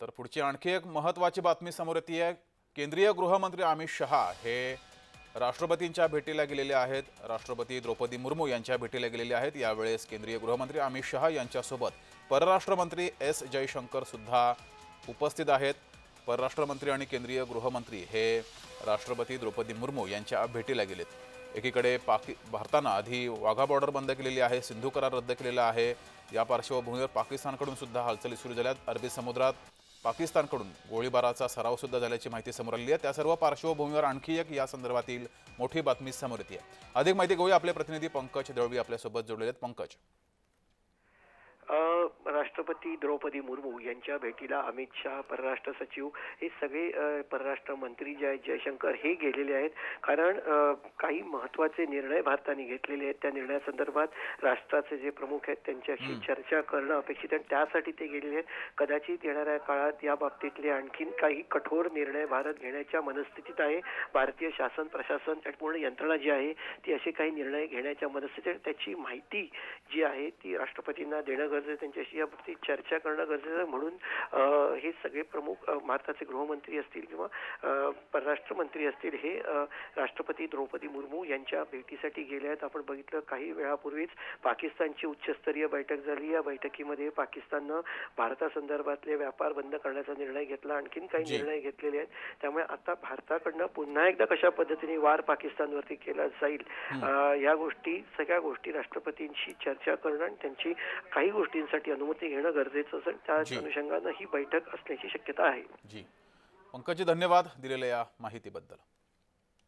तर पुढची आणखी एक महत्त्वाची बातमी समोर येते. आहे केंद्रीय गृहमंत्री अमित शहा हे राष्ट्रपतींच्या भेटीला गेलेले आहेत. राष्ट्रपती द्रौपदी मुर्मू यांच्या भेटीला गेलेले आहेत. यावेळेस केंद्रीय गृहमंत्री अमित शहा यांच्यासोबत परराष्ट्रमंत्री एस जयशंकर सुद्धा उपस्थित आहेत. परराष्ट्रमंत्री आणि केंद्रीय गृहमंत्री हे राष्ट्रपती द्रौपदी मुर्मू यांच्या भेटीला गेलेत. एकीकडे पाकि भारतानं आधी वाघा बॉर्डर बंद केलेली आहे सिंधू करार रद्द केलेला आहे. या पार्श्वभूमीवर पाकिस्तानकडून सुद्धा हालचाली सुरू झाल्यात. अरबी समुद्रात पाकिस्तानकडून गोळीबाराचा सराव सुद्धा झाल्याची माहिती समोर आली आहे. त्या सर्व पार्श्वभूमीवर आणखी एक या संदर्भातील मोठी बातमी समोर येते. अधिक माहिती घेऊया. आपले प्रतिनिधी पंकज दळवी आपल्यासोबत जोडलेले आहेत. पंकज. राष्ट्रपती द्रौपदी मुर्मू यांच्या भेटीला अमित शहा परराष्ट्र सचिव हे सगळे परराष्ट्र मंत्री जे आहेत जयशंकर हे गेलेले आहेत. कारण काही महत्त्वाचे निर्णय भारताने घेतलेले आहेत. त्या निर्णयासंदर्भात राष्ट्राचे जे प्रमुख आहेत त्यांच्याशी चर्चा करणं अपेक्षित आहे. त्यासाठी ते गेलेले आहेत. कदाचित येणाऱ्या काळात या बाबतीतले आणखीन काही कठोर निर्णय भारत घेण्याच्या मनस्थितीत आहे. भारतीय शासन प्रशासन आणि पूर्ण यंत्रणा जी आहे ती असे काही निर्णय घेण्याच्या मनस्थितीत. त्याची माहिती जी आहे ती राष्ट्रपतींना देणं गरजेचं. त्यांच्याशी या बाबतीत चर्चा करणं गरजेचं आहे. म्हणून हे सगळे प्रमुख भारताचे गृहमंत्री असतील किंवा परराष्ट्र मंत्री असतील हे राष्ट्रपती द्रौपदी मुर्मू यांच्या भेटीसाठी गेले आहेत. आपण बघितलं काही वेळापूर्वीच पाकिस्तानची उच्चस्तरीय बैठक झाली. या बैठकीमध्ये पाकिस्ताननं भारतासंदर्भातले व्यापार बंद करण्याचा निर्णय घेतला. आणखीन काही. निर्णय घेतलेले आहेत. त्यामुळे आता भारताकडनं पुन्हा एकदा कशा पद्धतीने वार पाकिस्तानवरती केला जाईल या गोष्टी सगळ्या गोष्टी राष्ट्रपतींशी चर्चा करणं आणि त्यांची काही गोष्टींसाठी अनुमती घेणं गरजेचं असेल त्या. अनुषंगानं ही बैठक असण्याची शक्यता आहे. जी. पंकजी धन्यवाद दिलेल्या या माहितीबद्दल.